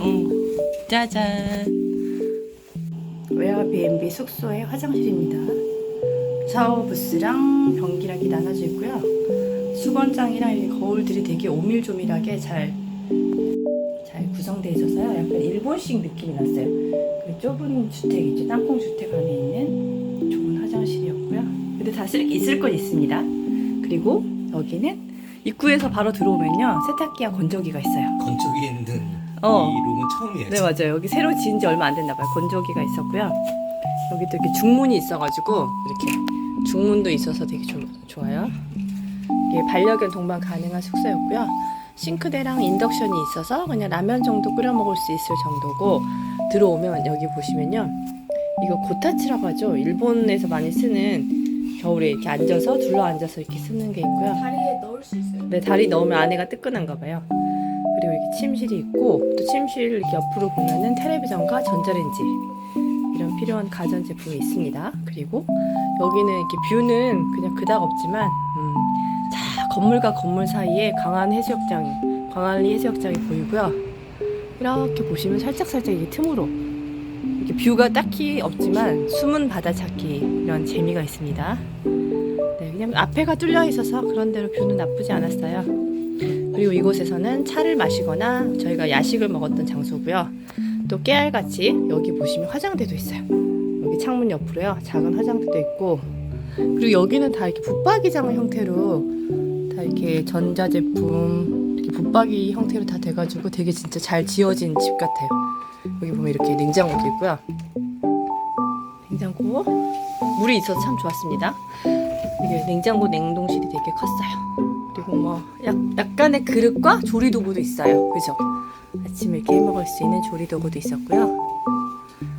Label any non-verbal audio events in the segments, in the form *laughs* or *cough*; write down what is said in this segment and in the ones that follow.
오, 짜잔. 웨어 B&B 숙소의 화장실입니다. 샤워 부스랑 변기락이 나눠져 있고요. 수건장이랑 거울들이 되게 오밀조밀하게 잘, 잘 구성되어 있어서요. 약간 일본식 느낌이 났어요. 그 좁은 주택 있죠. 땅콩 주택 안에 있는 좋은 화장실이었고요. 근데 다 쓸, 있을 건 있습니다. 그리고 여기는 입구에서 바로 들어오면요. 세탁기와 건조기가 있어요. 건축이 있는 어. 이 룸은 처음이에요. 네 맞아요. 여기 새로 지은 지 얼마 안 됐나 봐요. 건조기가 있었고요. 여기 또 이렇게 중문이 있어가지고 이렇게 중문도 있어서 되게 좋, 좋아요. 이게 반려견 동반 가능한 숙소였고요. 싱크대랑 인덕션이 있어서 그냥 라면 정도 끓여 먹을 수 있을 정도고 들어오면 여기 보시면요. 이거 고타치라고 하죠. 일본에서 많이 쓰는 겨울에 이렇게 앉아서 둘러 앉아서 이렇게 쓰는 게 있고요. 다리에 넣을 수 있어요. 네, 다리 넣으면 안에가 뜨끈한가 봐요. 그리고 이렇게 침실이 있고 또 침실 이렇게 옆으로 보면은 텔레비전과 전자레인지 이런 필요한 가전 제품이 있습니다. 그리고 여기는 이렇게 뷰는 그냥 그닥 없지만 음, 자 건물과 건물 사이에 강한 해수욕장, 광안리 해수욕장이 보이고요. 이렇게 보시면 살짝 살짝 이게 틈으로 뷰가 딱히 없지만 숨은 바다 찾기 이런 재미가 있습니다. 네, 그냥 앞에가 뚫려 있어서 그런 대로 뷰는 나쁘지 않았어요. 그리고 이곳에서는 차를 마시거나 저희가 야식을 먹었던 장소고요. 또 깨알같이 여기 보시면 화장대도 있어요. 여기 창문 옆으로요. 작은 화장대도 있고 그리고 여기는 다 이렇게 붙박이장 형태로 다 이렇게 전자제품 이렇게 붙박이 형태로 다 돼가지고 되게 진짜 잘 지어진 집 같아요. 여기 보면 이렇게 냉장고도 있고요. 냉장고 물이 있어서 참 좋았습니다. 이게 냉장고 냉동실이 되게 컸어요. 그리고 뭐 약, 약간의 그릇과 조리도구도 있어요. 그죠? 아침에 이렇게 해 먹을 수 있는 조리도구도 있었고요.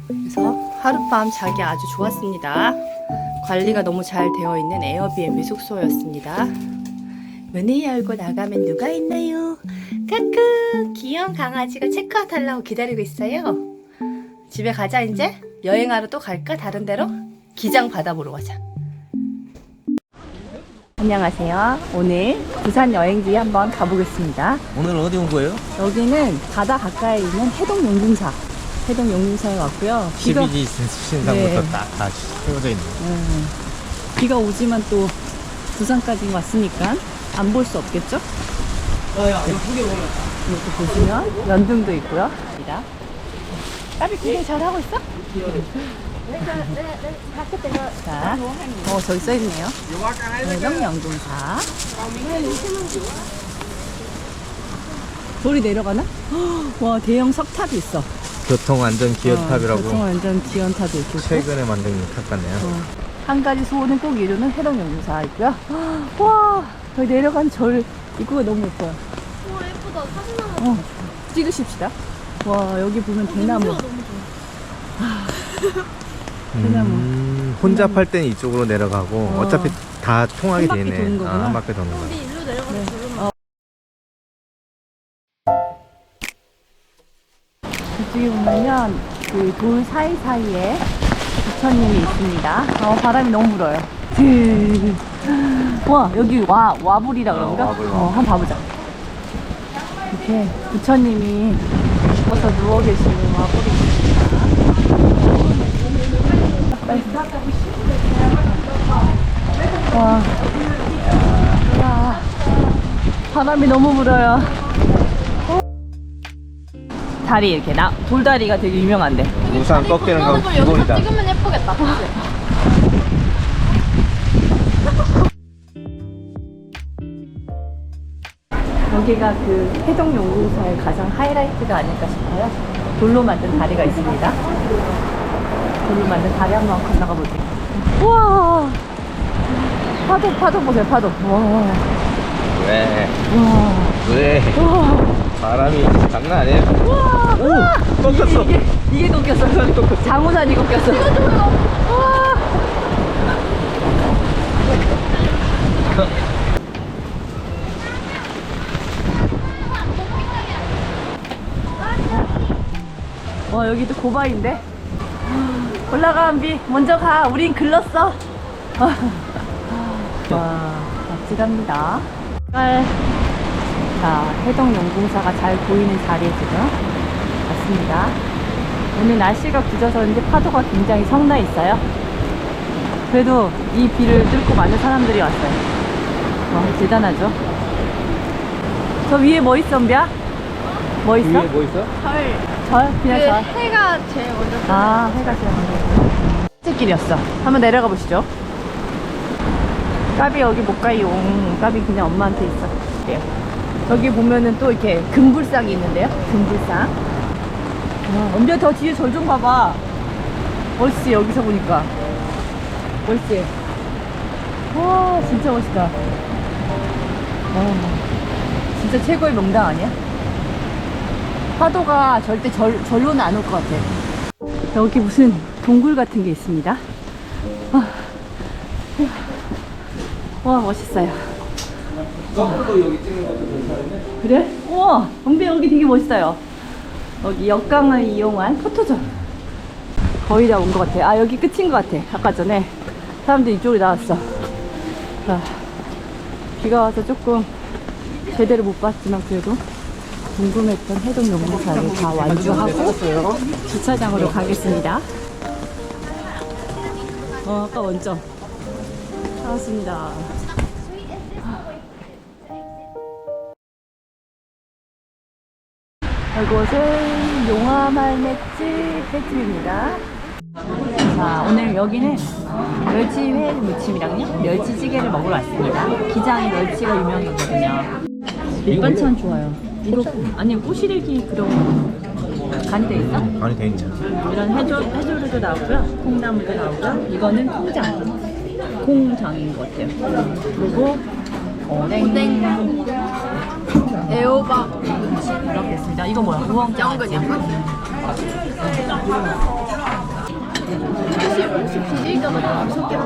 그래서 하룻밤 자기 아주 좋았습니다. 관리가 너무 잘 되어 있는 에어비앤비 숙소였습니다. 문을 열고 나가면 누가 있나요? 까끄 귀여운 강아지가 체크아웃 하려고 기다리고 있어요. 집에 가자 이제 여행하러 또 갈까 다른 데로 기장 바다 보러 가자. 안녕하세요. 오늘 부산 여행지 한번 가보겠습니다. 오늘 어디 온 거예요? 여기는 바다 가까이 있는 해동 용궁사. 해동 용궁사에 왔고요. 비가, 12지 수신상부터 네. 딱다 세워져 있는. 음, 비가 오지만 또 부산까지 왔으니까 안 볼 수 없겠죠? 이렇게 보시면 연등도 있고요. 까비 구경 잘 하고 있어? 자, 어 저기 써 있네요. 해동영궁사. 돌이 내려가나? 와 대형 석탑이 있어. 교통 안전 기어탑이라고 어, 교통안전 기원탑도 이렇게 있고. 최근에 만든 탑 같네요. 어, 한 가지 소원은 꼭 이루는 해동연구사 있고요. 와, 저기 내려간 절 입구가 너무 예뻐요. 와 예쁘다. 사진 하나. 어, 찍으십시다. 와, 여기 보면 대나무. 냄새가 너무 좋아. 대나무. 음, 혼자 팔 때는 이쪽으로 내려가고 어. 어. 차피다 통하게 한돼 바퀴 있네. 도는 거구나. 아, 한 바퀴 도는 거. 우리 일로 내려가서 네. 저러면 이쪽에 보면요, 그돌 사이사이에 부처님이 있습니다. 어, 바람이 너무 불어요. 드. 와, 여기 와, 와불이라 그런가? 어, 와불, 어, 한번 봐보자. 이렇게 부처님이 누워서 누워 계시는 와불이 있습니다. 와. 와. 바람이 너무 불어요. 다리 이렇게 나 돌다리가 되게 유명한데. 우산 꺾이는 건 기본이다. 찍으면 예쁘겠다. 여기가 그 해동연구소의 가장 하이라이트가 아닐까 싶어요. 돌로 만든 다리가 있습니다. 돌로 만든 다리 한 번 건너가 볼게요. 우와! 파도, 파도 보세요, 파도. 와, 왜? 와, 왜? 와, 바람이 장난 아니에요. 와! 오! 꺾였어. 이게, 이게 꺾였어. 장우산이 꺾였어. 와! 와 여기도 고바인데 올라가면 비 먼저 가 우린 글렀어 *laughs* 와 멋지답니다 깔 자, 해동용궁사가 잘 보이는 자리에 지금 왔습니다. 오늘 날씨가 굳어서인지 파도가 굉장히 성나 있어요. 그래도 이 비를 뚫고 많은 사람들이 왔어요. 와, 대단하죠? 저 위에 뭐 있어, 은비야? 뭐 있어? 위에 뭐 있어? 절. 절? 그냥 그 절. 해가 제일 먼저 떠. 아, 해가 지금 길이었어. 한번 내려가 보시죠. 까비 여기 못 가요. 까비 그냥 엄마한테 있어. 예. 저기 보면은 또 이렇게 금불상이 있는데요. 금불상. 와, 엄마 더 뒤에 절 좀 봐봐. 멋있지 여기서 보니까. 멋있지. 와 진짜 멋있다. 와, 진짜 최고의 명당 아니야? 파도가 절대 절, 절로는 안 올 것 같아. 여기 무슨 동굴 같은 게 있습니다. 아, 와 멋있어요. 그래? 우와, 엄배 여기 되게 멋있어요. 여기 역강을 이용한 포토존. 거의 다 온 것 같아. 아 여기 끝인 것 같아. 아까 전에 사람들 이쪽으로 나왔어. 아, 비가 와서 조금 제대로 못 봤지만 그래도 궁금했던 해동 용무사를 다 완주하고 주차장으로 가겠습니다. 어, 아까 원점 나왔습니다. 이곳은 용화말맷집 횟집입니다. 자, 오늘 여기는 멸치회 무침이랑요 멸치찌개를 먹으러 왔습니다. 기장이 멸치가 유명한 거거든요. 밑반찬 좋아요. 이거 아니 꼬시래기 그런 거 간이 돼 있어? 아니 돼 있냐? 이런 해조, 해조류도 나오고요. 콩나물도 나오고요. 이거는 콩장. 콩장인 것 같아요. 그리고 오뎅. 애호박. 이렇게 있습니다. 이거 뭐야? 우엉장. 연근 연근. 혹시 혹시 비밀가가 나속게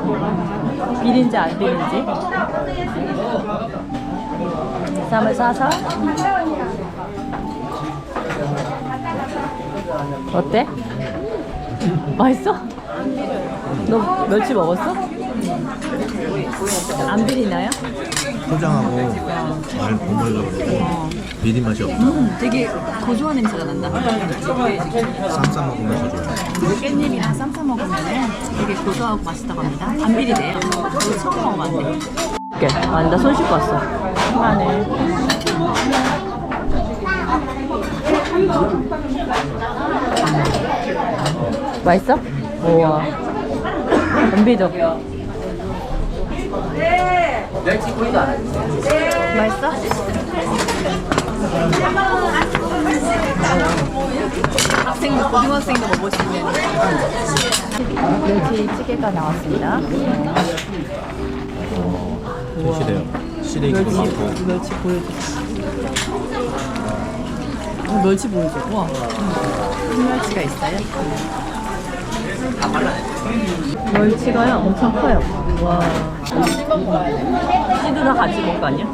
비린지 안 비린지. 쌈을 싸서. 어때? 맛있어? 너 멸치 먹었어? 안 비리나요? 포장하고 잘 버무려가지고 비린 맛이 없어. 음, 되게 고소한 냄새가 난다. 쌈싸 먹으면 더 좋아. 깻잎이랑 쌈싸 먹으면 되게 고소하고 맛있다고 합니다. 안 비리대요. 처음 먹어봤는데. 이렇게. 아, 나손 씻고 왔어. 마늘. 맛있어? 우와. 은비도. 맛있어? 학생도 고등학생도 먹을 수 있는 멸치 찌개가 나왔습니다. 드시래요. 시래기도 멸치, 많고. 멸치 보여줘. 어, 멸치 보여줘. 와. 멸치가 있어요. 멸치가요 엄청 커요. 와. 씨도 같이 먹은 거 아니야?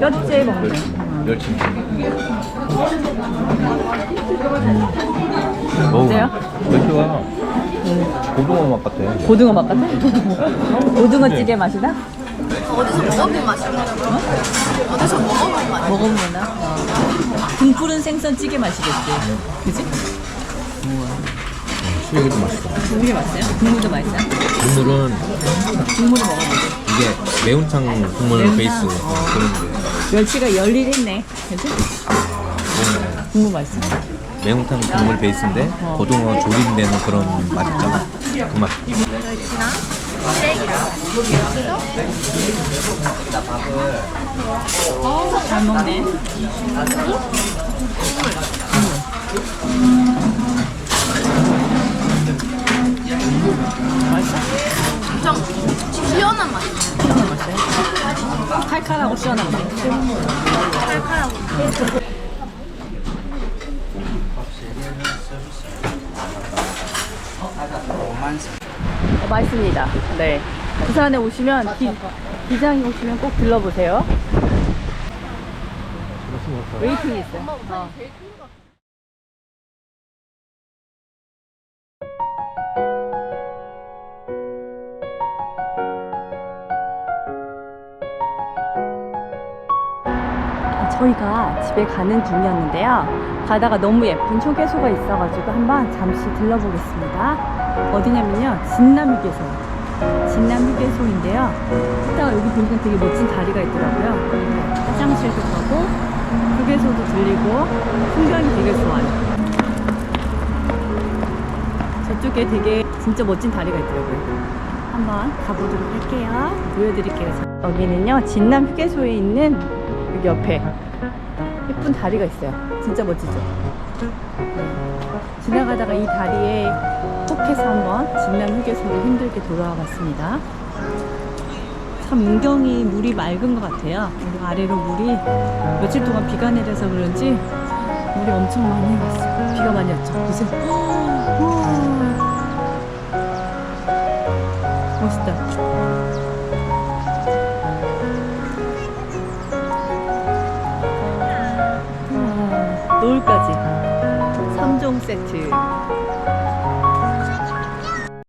뼈째 먹는. 멸치. 어때요? 멸치가 고등어 맛 같아. 고등어 맛 같아? *laughs* 고등어 찌개 맛이다? 어디서 먹어본 맛이야? 어디서 먹어본 맛? 먹어보나? 등푸른 생선 찌개 맛이겠지. 그지? 시래기도 맛있어. 국물이 맛있어요? 국물도 맛있어요? 국물은 국물을 먹어보자. 이게 매운탕 국물 매운탕? 베이스 어. 어, 멸치가 열일했네. 그지? 국물 맛있어. 매운탕 국물 베이스인데 어. 고등어 조림되는 그런 맛 있잖아. 그 맛. 멸치랑 시래기랑 잘 먹네. 좀 시원한 맛. 칼칼하고 시원한 거. 칼칼하고. 어, 맛있습니다. 네. 부산에 오시면 기, 기장에 오시면 꼭 들러보세요. 웨이팅이 있어요. 어. 저희가 집에 가는 중이었는데요. 가다가 너무 예쁜 초계소가 있어가지고 한번 잠시 들러보겠습니다. 어디냐면요. 진남 휴게소. 진남 휴게소인데요. 이따가 여기 보니까 되게 멋진 다리가 있더라고요. 화장실도 가고, 휴게소도 들리고, 풍경이 되게 좋아요. 저쪽에 되게 진짜 멋진 다리가 있더라고요. 한번 가보도록 할게요. 보여드릴게요. 여기는요, 진남 휴게소에 있는 여기 옆에 예쁜 다리가 있어요. 진짜 멋지죠? 네. 지나가다가 이 다리에 혹해서 한번 진남 휴게소로 힘들게 돌아와 봤습니다. 참 문경이 물이 맑은 것 같아요. 아래로 물이 며칠 동안 비가 내려서 그런지 물이 엄청 많이 갔어요. 비가 많이 왔죠. 우와. 멋있다. 우와, 노을까지. 3종 세트.